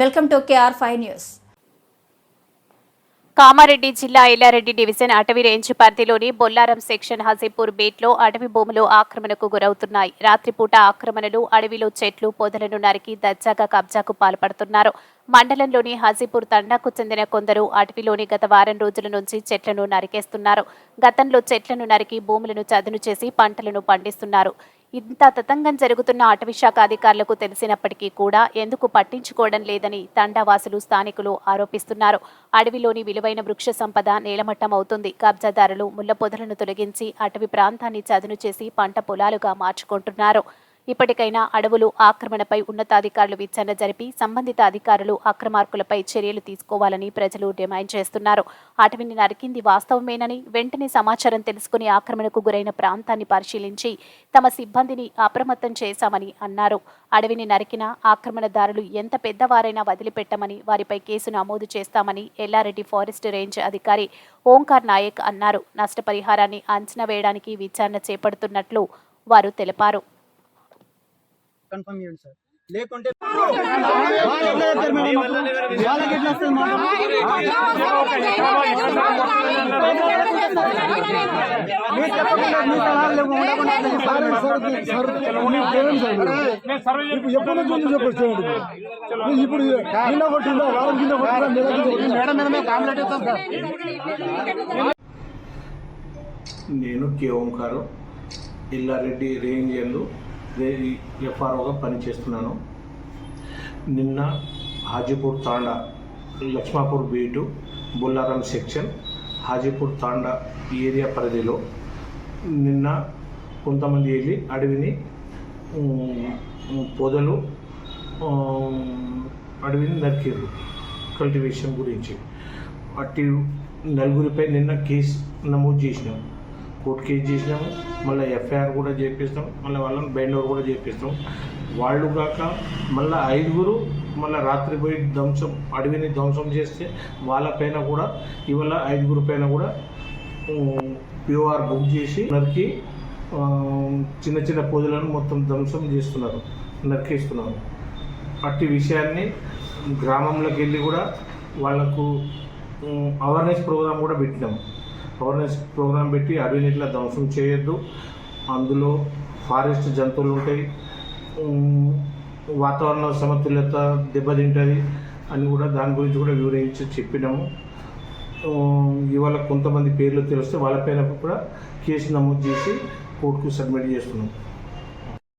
Welcome to KR five news. Kamareddy జిల్లా Yellareddy division అటవీ range పరిధిలోని బొల్లారం సెక్షన్ హజీపూర్ బేట్లో అటవీ భూములు ఆక్రమణకు గురవుతున్నాయి. రాత్రిపూట ఆక్రమణలు అడవిలో చెట్లు పొదలను నరికి దర్జాగా కబ్జాకు పాల్పడుతున్నారు. మండలంలోని హజీపూర్ తండాకు చెందిన కొందరు అటవీలోని గత వారం రోజుల నుంచి చెట్లను నరికేస్తున్నారు. గతంలో చెట్లను నరికి భూములను చదును చేసి పంటలను పండిస్తున్నారు. ఇంత తతంగం జరుగుతున్న అటవీ శాఖ అధికారులకు తెలిసినప్పటికీ కూడా ఎందుకు పట్టించుకోవడం లేదని తండావాసులు స్థానికులు ఆరోపిస్తున్నారు. అడవిలోని విలువైన వృక్ష సంపద నేలమట్టం అవుతుంది కబ్జాదారులు ముళ్ళ పొదలను తొలగించి అటవీ ప్రాంతాన్ని చదును చేసి పంట పొలాలుగా మార్చుకుంటున్నారు. ఇప్పటికైనా అడవులు ఆక్రమణపై ఉన్నతాధికారులు విచారణ జరిపి సంబంధిత అధికారులు అక్రమార్కులపై చర్యలు తీసుకోవాలని ప్రజలు డిమాండ్ చేస్తున్నారు. అటవిని నరికింది వాస్తవమేనని వెంటనే సమాచారం తెలుసుకుని ఆక్రమణకు గురైన ప్రాంతాన్ని పరిశీలించి తమ సిబ్బందిని అప్రమత్తం చేశామని అన్నారు. అడవిని నరికిన ఆక్రమణదారులు ఎంత పెద్దవారైనా వదిలిపెట్టమని వారిపై కేసు నమోదు చేస్తామని ఎల్లారెడ్డి ఫారెస్ట్ రేంజ్ అధికారి ఓంకార్ నాయక్ అన్నారు. నష్టపరిహారాన్ని అంచనా వేయడానికి విచారణ చేపడుతున్నట్లు వారు తెలిపారు. కన్ఫర్మ్ చేయండి సార్ లేకుంటే సార్ ఇప్పుడు ఎప్పటి నుంచి ఉంది ఇప్పుడు. కింద కొట్టిందా వారం కింద కొట్టిందా మేడం మీద కాంప్లైంట్ ఇస్తాం సార్ నేను కే ఓంకారు ఇల్లారెడ్డి రేంజర్లు ఎఫ్ఆర్ఓగా పనిచేస్తున్నాను నిన్న హాజీపూర్ తాండా లక్ష్మాపూర్ బీటు బుల్లారం సెక్షన్ హాజీపూర్ తాండా ఈ ఏరియా పరిధిలో నిన్న కొంతమంది వెళ్ళి అడవిని పొదలు అడవిని నరికారు కల్టివేషన్ గురించి. అట్టి నలుగురిపై నిన్న కేసు నమోదు చేసినాం. కోర్టు కేసు చేసినాము మళ్ళీ ఎఫ్ఐఆర్ కూడా చేపిస్తాం మళ్ళీ వాళ్ళని బైండ్ కూడా చేపిస్తాం. వాళ్ళు కాక మళ్ళీ ఐదుగురు మళ్ళీ రాత్రి పోయి ధ్వంసం అడవిని ధ్వంసం చేస్తే వాళ్ళపైన కూడా ఇవాళ ఐదుగురు పైన కూడా ప్యూఆర్ బుక్ చేసి నరికి చిన్న చిన్న పొదలను మొత్తం ధ్వంసం చేస్తున్నారు నరికేస్తున్నారు. అట్టి విషయాన్ని గ్రామంలోకి వెళ్ళి కూడా వాళ్ళకు అవేర్నెస్ ప్రోగ్రాం కూడా పెట్టినాం. అవేర్నెస్ ప్రోగ్రాం పెట్టి అడవిని ధ్వంసం చేయొద్దు. అందులో ఫారెస్ట్ జంతువులు ఉంటాయి. వాతావరణ సమతుల్యత దెబ్బతింటుంది అని కూడా దాని గురించి కూడా వివరించి చెప్పినాము. ఇవాళ కొంతమంది పేర్లు తెలిస్తే వాళ్ళపైన కూడా కేసు నమోదు చేసి కోర్టుకు సబ్మిట్ చేస్తున్నాం.